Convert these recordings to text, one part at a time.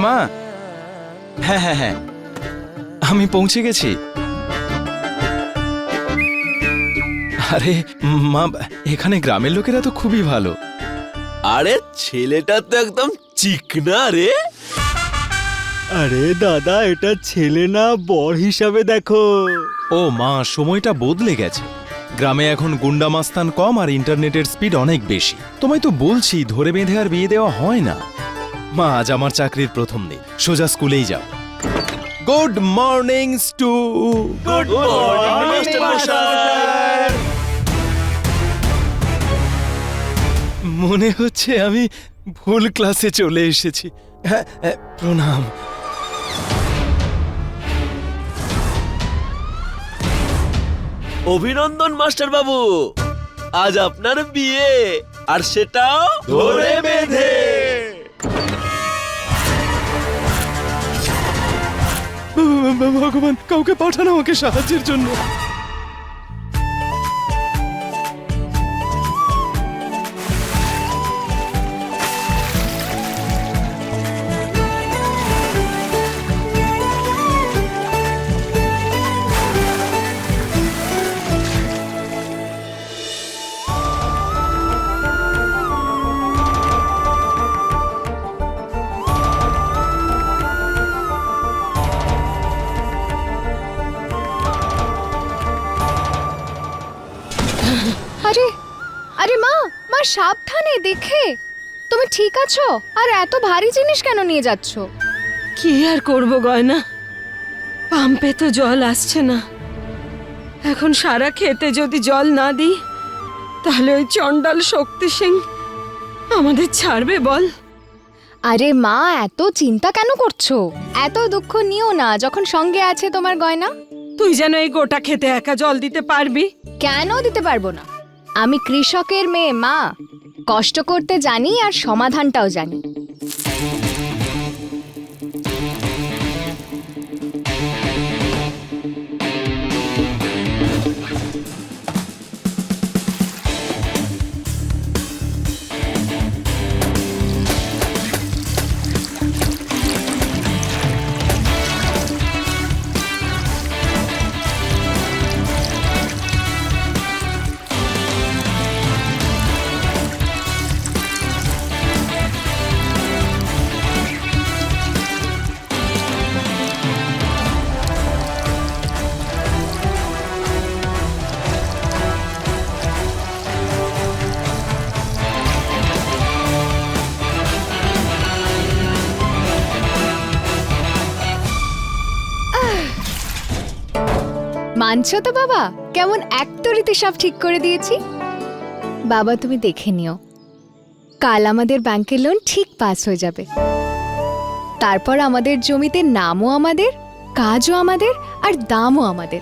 হ্যাঁ মা। হ্যাঁ হ্যাঁ হ্যাঁ। আমি পৌঁছে গেছি। আরে মা এখানে গ্রামের লোকেরা তো খুবই ভালো। আরে ছেলেটা তো একদম চিকনা রে। আরে দাদা এটা ছেলে না বর হিসাবে দেখো। ও মা সময়টা বদলে গেছে। গ্রামে এখন গুন্ডা মাস্তান কম আর ইন্টারনেটের স্পিড অনেক বেশি। তোমায় তো বলছি ধরে বেঁধে আর বিয়ে দেওয়া হয় না। মা আজ আমার চাকরির প্রথম দিন। সোজা স্কুলেই যাও। Good morning to good morning মনে হচ্ছে আমি ভুল ক্লাসে চলে এসেছি। হ্যাঁ হ্যাঁ, প্রণাম। অভিনন্দন মাস্টার বাবু আজ আপনার বিয়ে আর সেটাও ধরে বেঁধে। ভগবান কাউকে পাঠানো আমাকে সাহায্যের জন্য। সাবধানে দেখে? তুমি ঠিক আছো? আর এত ভারী জিনিস কেন নিয়ে যাচ্ছ? কি আর করব গয়না? পাম্পে তো জল আসছে না। এখন সারা খেতে যদি জল না দিই তাহলে ওই চণ্ডাল শক্তি সিং আমাদের ছাড়বে বল। আরে মা এত চিন্তা কেন করছ? এত দুঃখ নিও না যখন সঙ্গে আছে তোমার গয়না। তুই যেন এই গোটা খেতে একা জল দিতে পারবি। কেন দিতে পারব না? আমি কৃষকের মেয়ে মা। কষ্ট করতে জানি আর সমাধানটাও জানি। মানছো তো বাবা? কেমন একতরিতে সব ঠিক করে দিয়েছি? বাবা, তুমি দেখে নিও। কাল আমাদের ব্যাংকের লোন ঠিক পাস হয়ে যাবে। তারপর আমাদের জমিতে নামও আমাদের, কাজও আমাদের, আর দামও আমাদের।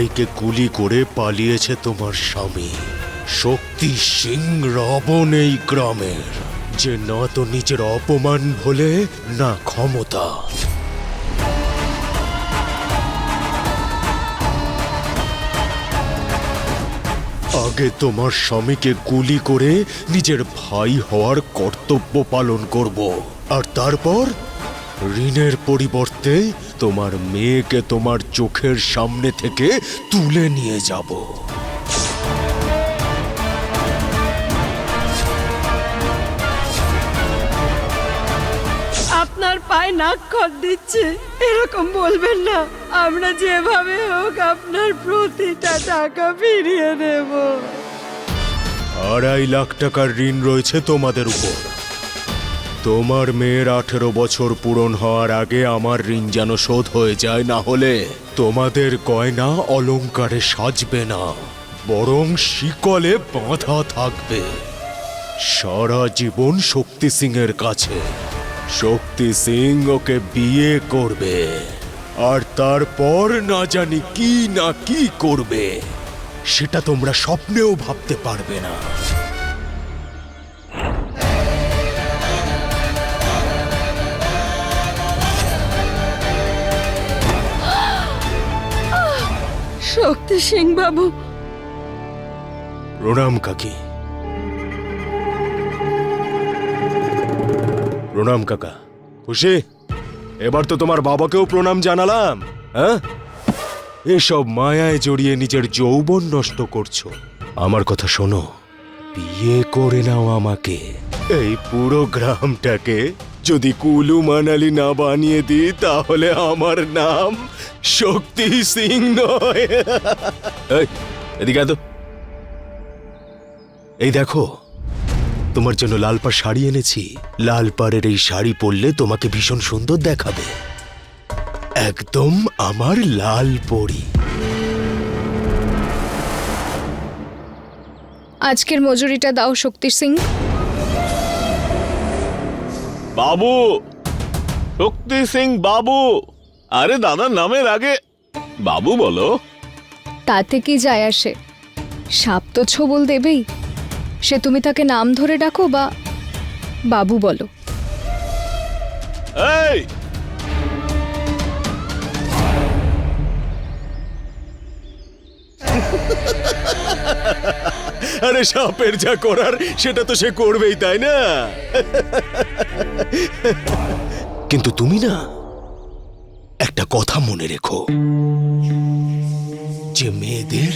ভাইকে গুলি করে পালিয়েছে তোমার স্বামী। শক্তি সিং রাবণ এই গ্রামের, যে না তো নিজের অপমান ভোলে, না ক্ষমতা। আগে তোমার স্বামীকে গুলি করে নিজের ভাই হওয়ার কর্তব্য পালন করব, আর তারপর ঋণের পরিবর্তে তোমার মেয়েকে তোমার চোখের সামনে থেকে তুলে নিয়ে যাব। আপনার পায়ে নাক খত দিচ্ছে এরকম বলবেন না। আমরা যেভাবে হোক আপনার প্রতিটা টাকা ফিরিয়ে দেব। আড়াই লাখ টাকার ঋণ রয়েছে তোমাদের উপর। তোমার মেয়ের আঠেরো বছর পূরণ হওয়ার আগে আমার ঋণ যেন শোধ হয়ে যায়, না হলে তোমাদের গয়না অলংকারে সাজবে না, বরং শিকলে বাঁধা থাকবে। সারা জীবন শক্তি সিং এর কাছে, শক্তি সিং ওকে বিয়ে করবে, আর তারপর না জানি কি না কি করবে, সেটা তোমরা স্বপ্নেও ভাবতে পারবে না। শক্তি সিং বাবু। প্রণাম কাকি। প্রণাম কাকা। খুশি? এবার তো তোমার বাবাকেও প্রণাম জানালাম হ্যাঁ? এসব মায়ায় জড়িয়ে নিজের যৌবন নষ্ট করছ। আমার কথা শোনো, বিয়ে করে নাও আমাকে। এই পুরো গ্রামটাকে যদি কুলু মানালি না বানিয়ে দিই তাহলে আমার নাম শক্তি সিং নয়। এই, এদিকে তো। এই দেখো তোমার জন্য লাল পাড় শাড়ি এনেছি। লাল পাড়ের এই শাড়ি পরলে তোমাকে ভীষণ সুন্দর দেখাবে। একদম আমার লাল পরি। আজকের মজুরিটা দাও শক্তি সিং। বাবু। শক্তি সিং বাবু। আরে দাদার নামের আগে। বাবু বলো। তাতে কি যায় আসে? সাপ তো ছবল দেবেই। সে তুমি তাকে নাম ধরে ডাকো বা বাবু বলো। এই! আরে সাপের যা করার সেটা তো সে করবেই তাই না? কিন্তু তুমি না একটা কথা মনে রেখো। যে মেয়েদের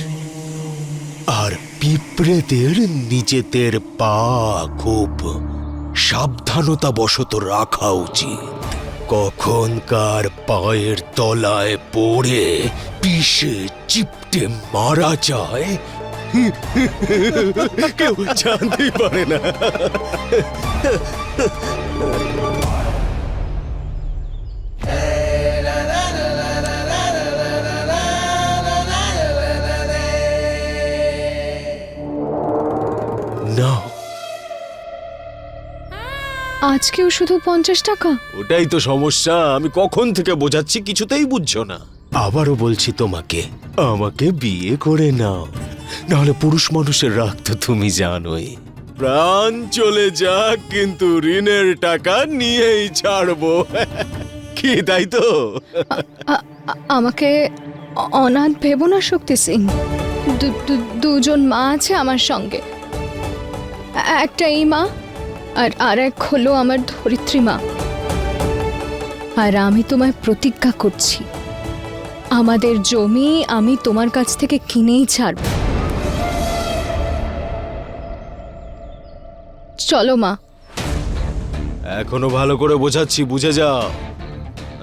আর পিঁপড়েদের নিজেদের পা খুব সাবধানতা বশত রাখা উচিত। কখন কার পায়ের তলায় পড়ে পিষে চিপটে মারা যায়। কেউ জানতেই পারে না। নাও আজকেও শুধু পঞ্চাশ টাকা? ওটাই তো সমস্যা। আমি কখন থেকে বোঝাচ্ছি কিছুতেই বুঝছ না। আবারও বলছি তোমাকে আমাকে বিয়ে করে নাও। নাহলে পুরুষ মানুষের রাগ তো তুমি জানোই। প্রাণ চলে যাক কিন্তু ঋণের টাকা নিয়েই ছাড়বো। কি তাই তো? আমাকে অনাথ ভেবো না শক্তি সিং দুজন মা আছে আমার সঙ্গে। একটা এই মা, আর আর এক হলো আমার ধরিত্রী মা। আর আমি তোমায় প্রতিজ্ঞা করছি, আমাদের জমি আমি তোমার কাছ থেকে কিনেই ছাড়ব। চলো মা। এখনও ভালো করে বোঝাচ্ছি, বুঝে যাও।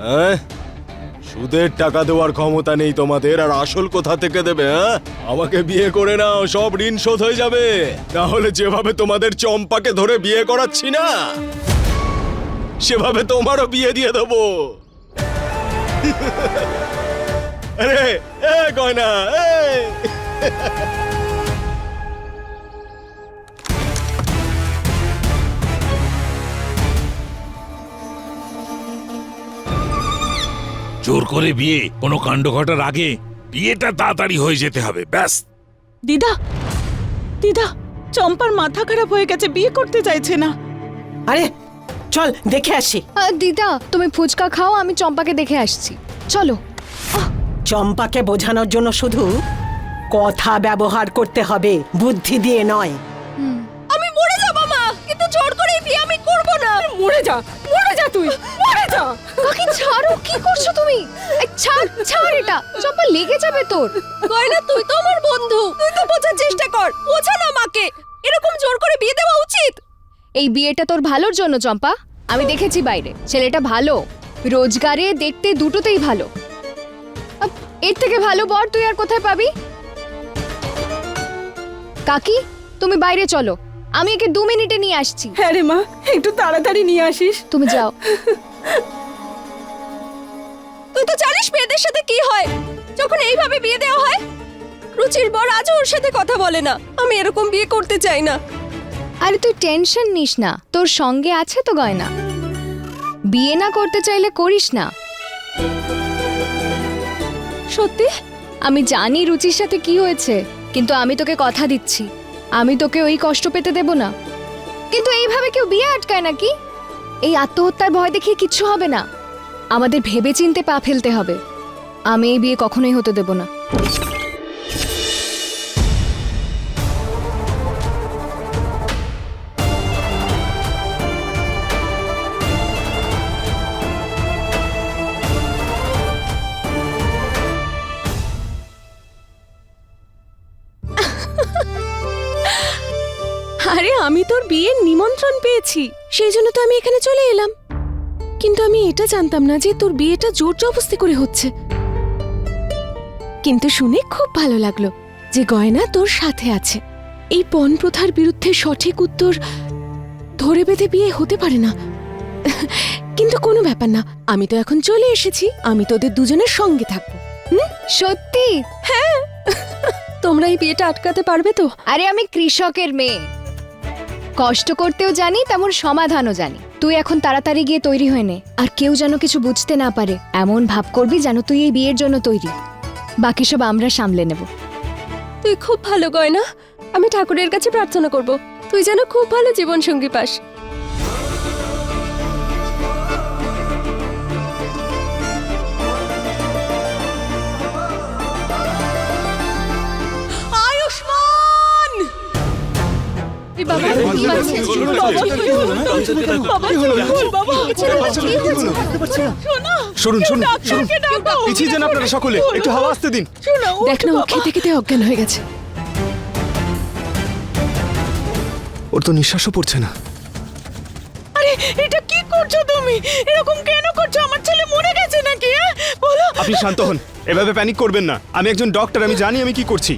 হ্যাঁ? সুদের টাকা দেওয়ার ক্ষমতা নেই তোমাদের, আর আসল কোথা থেকে দেবে হ্যাঁ? আমাকে বিয়ে করে নাও, সব ঋণ শোধ হয়ে যাবে। তাহলে যেভাবে তোমাদের চম্পাকে ধরে বিয়ে করাচ্ছি না, সেভাবে তোমারও বিয়ে দিয়ে দেবো। আরে, এ, গয়না এই জোর করে বিয়ে কোনো কাণ্ড ঘটার আগে বিয়েটা তাড়াতাড়ি হয়ে যেতে হবে ব্যাস। দিদা দিদা চম্পার মাথা খারাপ হয়ে গেছে বিয়ে করতে চাইছে না। আরে চল দেখে আসি। দিদা তুমি ফুচকা খাও আমি চম্পাকে দেখে আসছি। চলো। চম্পাকে বোঝানোর জন্য শুধু কথা ব্যবহার করতে হবে বুদ্ধি দিয়ে নয়। আমি মরে যাব মা! কিন্তু জোর করে বিয়ে আমি করব না। মরে যা মরে যা তুই। যা কাকি ছাড়ো কি করছ তুমি? এই, ছাড় ছাড় এটা চম্পা লেগে যাবে তোর। গয়না তুই তো আমার বন্ধু। তুই তো বোঝার চেষ্টা কর বোঝা না মাকে এরকম জোর করে বিয়ে দেওয়া উচিত? এই বিয়েটা তোর ভালোর জন্য চম্পা। আমি দেখেছি বাইরে ছেলেটা ভালো। রোজগারে দেখতে দুটোতেই ভালো। এর থেকে ভালো বর তুই আর কোথায় পাবি? কাকি তুমি বাইরে চলো। আমি একে দু মিনিটে নিয়ে আসছি। হ্যাঁ রে মা একটু তাড়াতাড়ি নিয়ে আসিস। তুমি যাও। তুই তো জানিস মেয়েদের সাথে কি হয়? যখন এইভাবে বিয়ে দেওয়া হয়, রুচির বর আজও ওর সাথে কথা বলে না। আমি এরকম বিয়ে করতে চাই না। আরে তুই টেনশন নিস না, তোর সঙ্গে আছে তো গয়না। বিয়ে না করতে চাইলে করিস না। সত্যি? আমি জানি রুচির সাথে কি হয়েছে, কিন্তু আমি তোকে কথা দিচ্ছি। আমি তোকে ওই কষ্ট পেতে দেব না। কিন্তু এইভাবে কেউ বিয়ে আটকায় নাকি? এই আত্মহত্যার ভয় দেখিয়ে কিচ্ছু হবে না। আমাদের ভেবে চিনতে পা ফেলতে হবে। আমি এই বিয়ে কখনোই হতে দেব না। আরে আমি তোর বিয়ের নিমন্ত্রণ পেয়েছি। সেই জন্য তো আমি এখানে চলে এলাম। কিন্তু আমি এটা জানতাম না যে তোর বিয়েটা জোর জবস্তি করে হচ্ছে। কিন্তু শুনে খুব ভালো লাগল যে গয়না তোর সাথে আছে। এই পণ প্রথার বিরুদ্ধে সঠিক উত্তর ধরে বেঁধে বিয়ে হতে পারে না। কিন্তু কোনো ব্যাপার না আমি তো এখন চলে এসেছি আমি তোদের দুজনের সঙ্গে থাকব। সত্যি? হ্যাঁ। তোমরা এই বিয়েটা আটকাতে পারবে তো? আরে আমি কৃষকের মেয়ে। কষ্ট করতেও জানি, তেমন সমাধানও জানি। তুই এখন তাড়াতাড়ি গিয়ে তৈরি হয়ে নে, আর কেউ যেন কিছু বুঝতে না পারে। এমন ভাব করবি যেন তুই এই বিয়ের জন্য তৈরি। বাকি সব আমরা সামলে নেব। তুই খুব ভালো গয়না। আমি ঠাকুরের কাছে প্রার্থনা করব। তুই যেন খুব ভালো জীবন সঙ্গী পাস। বাবা কি হয়েছে? বাবা, বাবা, কি হয়েছে? শুনুন শুনুন শুনুন। পিছিয়ে যান আপনারা সকলে। একটু হাওয়া আসতে দিন। দেখ না ও খেতে খেতে অজ্ঞান হয়ে গেছে। ওর তো নিঃশ্বাসও পড়ছে না। আরে এটা কি করছ তুমি? এরকম কেন করছ? আমার ছেলে মরে গেছে নাকি হ্যাঁ? বলো। আপনি শান্ত হন। এভাবে প্যানিক করবেন না। আমি একজন ডক্টর আমি জানি আমি কি করছি।